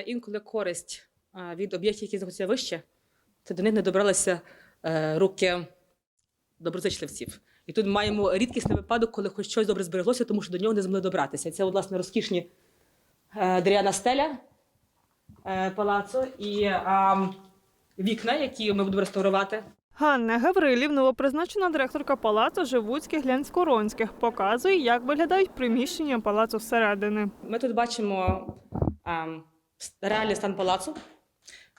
Інколи користь від об'єктів, які знаходяться вище, це до них не добралися е, руки доброзичливців. І тут маємо рідкісний випадок, коли хоч щось добре збереглося, тому що до нього не змогли добратися. Це, власне, розкішні е, дерев'яна стеля е, палацу і вікна, які ми будемо реставрувати. Ганна Гаврилів, новопризначена директорка палацу Живуцьких Глянськоронських, показує, як виглядають приміщення палацу зсередини. Ми тут бачимо е, реальний стан палацу.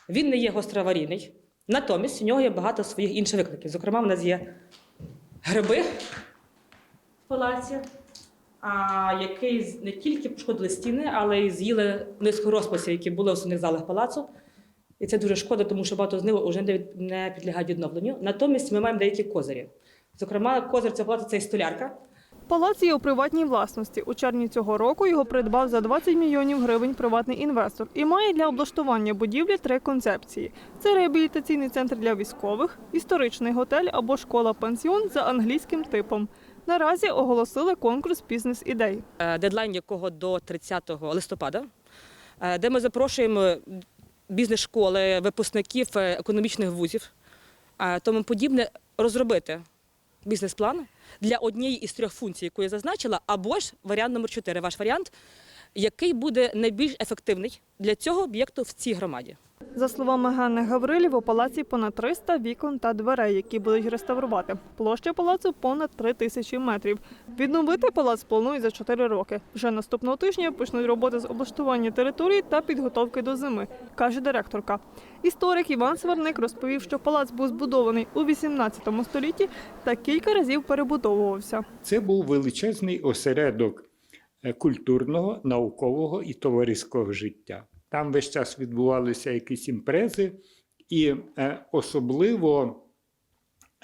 Він не є гостроаварійний. Натомість у нього є багато своїх інших викликів. Зокрема, в нас є гриби в палаці, а, які не тільки пошкодили стіни, але й з'їли низку розписів, які були в основних залах палацу. І це дуже шкода, тому що багато з них вже не підлягають відновленню. Натомість ми маємо деякі козирі. Зокрема, козир цього палацу це і столярка. Палац є у приватній власності. У червні цього року його придбав за 20 мільйонів гривень приватний інвестор і має для облаштування будівлі три концепції: це реабілітаційний центр для військових, історичний готель або школа-пансіон за англійським типом. Наразі оголосили конкурс бізнес-ідей. е, дедлайн якого до 30 листопада, е, де ми запрошуємо бізнес-школи, випускників е, економічних вузів, тому подібне розробити бізнес-план для однієї із трьох функцій, яку я зазначила, або ж варіант номер 4, ваш варіант, який буде найбільш ефективний для цього об'єкту в цій громаді. За словами Ганни Гаврилів, у палаці понад 300 вікон та дверей, які будуть реставрувати. Площа палацу понад 3 тисячі метрів. Відновити палац планують за 4 роки. Вже наступного тижня почнуть роботи з облаштування території та підготовки до зими, каже директорка. Історик Іван Сварник розповів, що палац був збудований у 18 столітті та кілька разів перебудовувався. Це був величезний осередок культурного, наукового і товариського життя. Там весь час відбувалися якісь імпрези, і е, особливо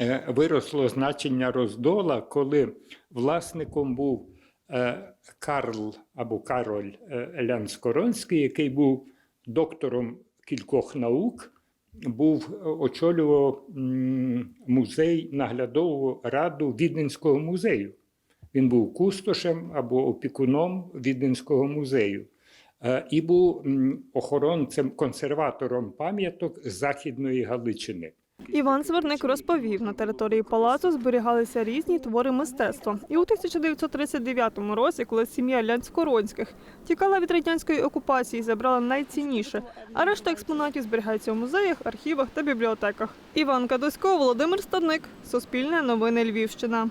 е, виросло значення роздола, коли власником був е, Карл або Кароль е, Лянскоронський, який був доктором кількох наук, був е, очолював музей наглядову раду Віденського музею. Він був кустошем або опікуном Віденського музею. Е, І був охоронцем, консерватором пам'яток Західної Галичини. Іван Сверник розповів, на території палацу зберігалися різні твори мистецтва. І у 1939 році, коли сім'я Лянськоронських тікала від радянської окупації, забрала найцінніше, а решта експонатів зберігається у музеях, архівах та бібліотеках. Іван Кадусько, Володимир Стадник, Суспільне новини Львівщина.